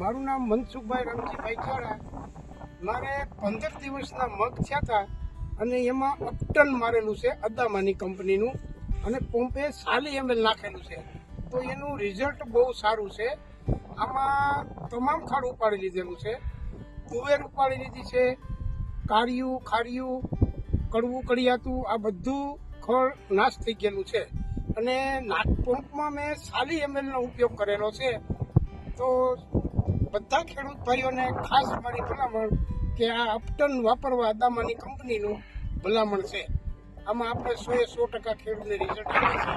મારું નામ મનસુખભાઈ રમજીભાઈ ચારા મારે પંદર દિવસના મગ થયા હતા અને એમાં અપટન મારેલું છે અદામાની કંપનીનું અને પંપે સાલી એમએલ નાખેલું છે. તો એનું રિઝલ્ટ બહુ સારું છે. આમાં તમામ ખાડ ઉપાડી લીધેલું છે. કુવેર ઉપાડી લીધી છે. કાળિયું, ખારિયું, કડવું કડિયાતું આ બધું ખળ નાશ થઈ ગયેલું છે. અને નાક પંપમાં મેં સાલી એમએલનો ઉપયોગ કરેલો છે. તો બધા ખેડૂત ભાઈઓને ખાસ મારી ભલામણ કે આ અપટન વાપરવા અદામાની કંપનીનું ભલામણ છે. આમાં આપણે સો એ સો ટકા ખેડૂતને રિઝલ્ટ આવે છે